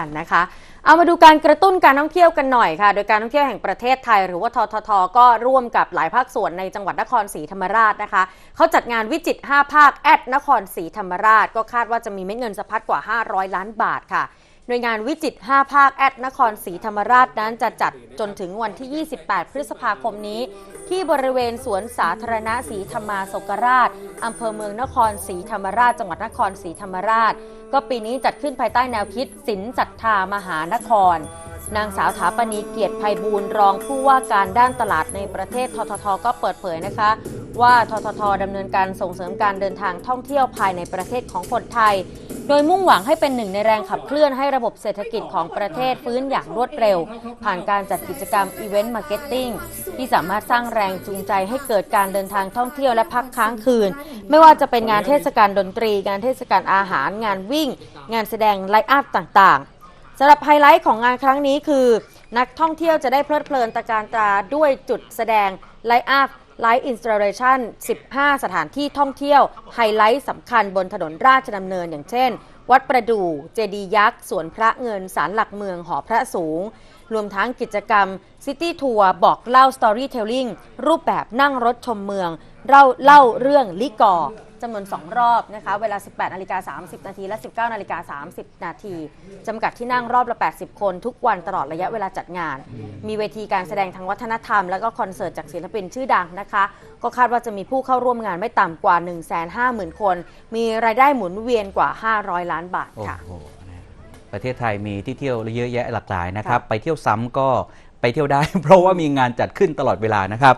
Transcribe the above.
กันนะคะเอามาดูการกระตุ้นการท่องเที่ยวกันหน่อยค่ะ โดยการท่องเที่ยวแห่งประเทศไทย หรือว่าททท ก็ร่วมกับหลายภาคส่วนในจังหวัดนครศรีธรรมราชนะคะเขาจัดงานวิจิตร5ภาคแอดนครศรีธรรมราช ก็คาดว่าจะมีเม็ดเงินสะพัดกว่า 500 ล้านบาทค่ะ โดยงานวิจิต 5 ภาคแอดนครศรีธรรมราชนั้นจะจัดจนถึงวันที่ 28 พฤษภาคมนี้ ที่บริเวณสวนสาธารณะศรีธรรมาสกราชอำเภอเมืองนครศรีธรรมราช จังหวัดนครศรีธรรมราช ก็ปีนี้จัดขึ้นภายใต้แนวคิดศิลศรัทธามหานครนางสาวถาปณีเกียรติภัยบูรณ์รองผู้ว่าการด้านตลาดในประเทศทททก็เปิดเผยนะคะ ว่าทททดำเนินการส่งเสริมการเดินทางท่องเที่ยวภายในประเทศของคนไทย โดยมุ่งหวังให้เป็นหนึ่งในแรงขับเคลื่อนให้ระบบเศรษฐกิจของประเทศฟื้นอย่างรวดเร็ว ผ่านการจัดกิจกรรมอีเวนต์มาร์เก็ตติ้งที่สามารถสร้างแรงจูงใจให้เกิดการเดินทางท่องเที่ยวและพักค้างคืน ไม่ว่าจะเป็นงานเทศกาลดนตรี งานเทศกาลอาหาร งานวิ่ง งานแสดงไลฟ์อัพต่างๆสำหรับไฮไลท์ของงานครั้งนี้คือ นักท่องเที่ยวจะได้เพลิดเพลินตะการตาด้วยจุดแสดงไลฟ์อัพ ไลฟ์อินสตาเลชัน15 สถานที่ท่องเที่ยว ไฮไลท์สำคัญบนถนนราชดำเนินอย่างเช่น วัดประดู่ เจดียักษ์ สวนพระเงิน ศาลหลักเมือง หอพระสูง รวมทั้งกิจกรรมซิตี้ทัวร์บอกเล่าสตอรี่เทลลิ่งรูปแบบนั่งรถชมเมืองเล่าเล่าเรื่องลิกอ จำนวน 2 รอบนะคะ เวลา 18นาฬิกา30 นาที และ 19นาฬิกา30 นาทีจำกัดที่นั่งรอบละ 80 คน ทุกวันตลอดระยะเวลาจัดงาน มีเวทีการแสดงทางวัฒนธรรม และก็คอนเสิร์ตจากศิลปินชื่อดังนะคะ ก็คาดว่าจะมีผู้เข้าร่วมงานไม่ต่ำกว่า 150,000 คน มีรายได้หมุนเวียนกว่า 500 ล้านบาทค่ะ ประเทศไทยมีที่เที่ยวเยอะแยะหลากหลายนะครับ ไปเที่ยวซ้ำก็ไปเที่ยวได้ เพราะว่ามีงานจัดขึ้นตลอดเวลานะครับ